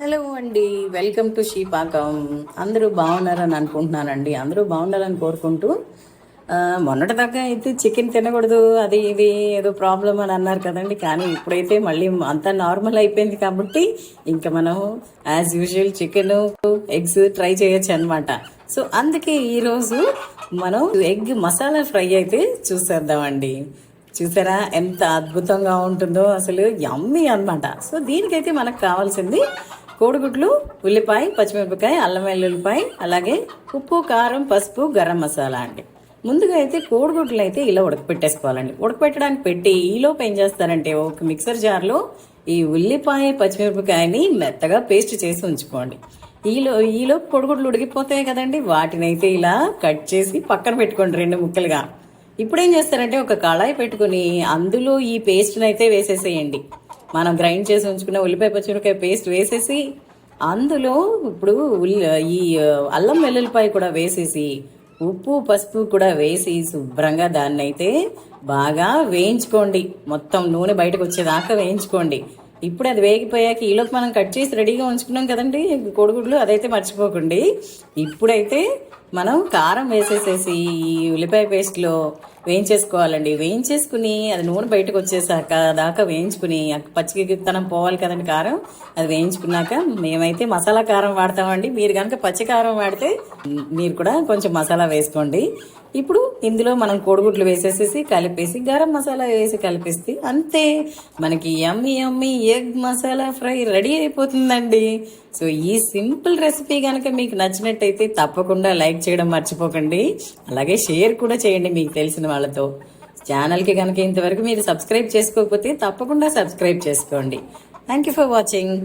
Hello అండి welcome to శ్రీపాకం. అందరూ బాగున్నారని అనుకుంటున్నానండి. అందరూ బాగుండాలని కోరుకుంటూ మొన్నటిదాకా అయితే చికెన్ తినకూడదు అది ఇది ఏదో ప్రాబ్లం అని అన్నారు కదండి. కానీ ఇప్పుడైతే మళ్ళీ అంతా నార్మల్ అయిపోయింది కాబట్టి ఇంకా మనం as usual chicken eggs try చేయొచ్చు అనమాట సో అందుకే ఈరోజు మనం ఎగ్ మసాలా ఫ్రై అయితే చూసేద్దామండి. చూసారా ఎంత అద్భుతంగా ఉంటుందో అసలు యమ్మీ అనమాట సో దీనికైతే మనకు కావాల్సింది కోడిగుడ్లు ఉల్లిపాయ పచ్చిమిరపకాయ అల్లం వెల్లుల్లిపాయ అలాగే ఉప్పు కారం పసుపు గరం మసాలా అండి. ముందుగా అయితే కోడిగుడ్లు అయితే ఇలా ఉడకపెట్టేసుకోవాలండి. ఉడకపెట్టడానికి పెట్టి ఈలోపు ఏం చేస్తారంటే ఒక మిక్సర్ జార్లో ఈ ఉల్లిపాయ పచ్చిమిరపకాయని మెత్తగా పేస్ట్ చేసి ఉంచుకోండి. ఈలో ఈలోపు కోడిగుడ్లు ఉడికిపోతాయి కదండి వాటిని అయితే ఇలా కట్ చేసి పక్కన పెట్టుకోండి రెండు ముక్కలుగా. ఇప్పుడు ఏం చేస్తారంటే ఒక కళాయి పెట్టుకుని అందులో ఈ పేస్ట్ని అయితే వేసేసేయండి. మనం గ్రైండ్ చేసి ఉంచుకున్న ఉల్లిపాయ పచ్చిమిరపకాయ పేస్ట్ వేసేసి అందులో ఇప్పుడు ఉల్లి ఈ అల్లం వెల్లుల్లిపాయ కూడా వేసేసి ఉప్పు పసుపు కూడా వేసి శుభ్రంగా దాన్ని అయితే బాగా వేయించుకోండి. మొత్తం నూనె బయటకు వచ్చేదాకా వేయించుకోండి. ఇప్పుడు అది వేగిపోయాక ఈలోపు మనం కట్ చేసి రెడీగా ఉంచుకున్నాం కదండి కోడిగుడ్లు అదైతే మర్చిపోకండి. ఇప్పుడైతే మనం కారం వేసేసేసి ఈ ఉల్లిపాయ పేస్ట్లో వేయించేసుకోవాలండి. వేయించేసుకుని అది నూనె బయటకు వచ్చేసాక దాకా వేయించుకుని ఆ పచ్చితనం పోవాలి కదండి కారం అది వేయించుకున్నాక మేమైతే మసాలా కారం వాడతామండి. మీరు కనుక పచ్చి కారం వాడితే మీరు కూడా కొంచెం మసాలా వేసుకోండి. ఇప్పుడు ఇందులో మనం కోడిగుడ్లు వేసేసేసి కలిపేసి గరం మసాలా వేసి కలిపేస్తే అంతే. మనకి ఎమ్మి yummy egg masala fry ready అయిపోతుందండి. సో ఈ సింపుల్ రెసిపీ కనుక మీకు నచ్చినట్టయితే తప్పకుండా లైక్ చేయడం మర్చిపోకండి. అలాగే షేర్ కూడా చేయండి మీకు తెలిసిన వాళ్ళతో. ఛానల్కి కనుక ఇంతవరకు మీరు సబ్స్క్రైబ్ చేసుకోకపోతే తప్పకుండా సబ్స్క్రైబ్ చేసుకోండి. Thank you for watching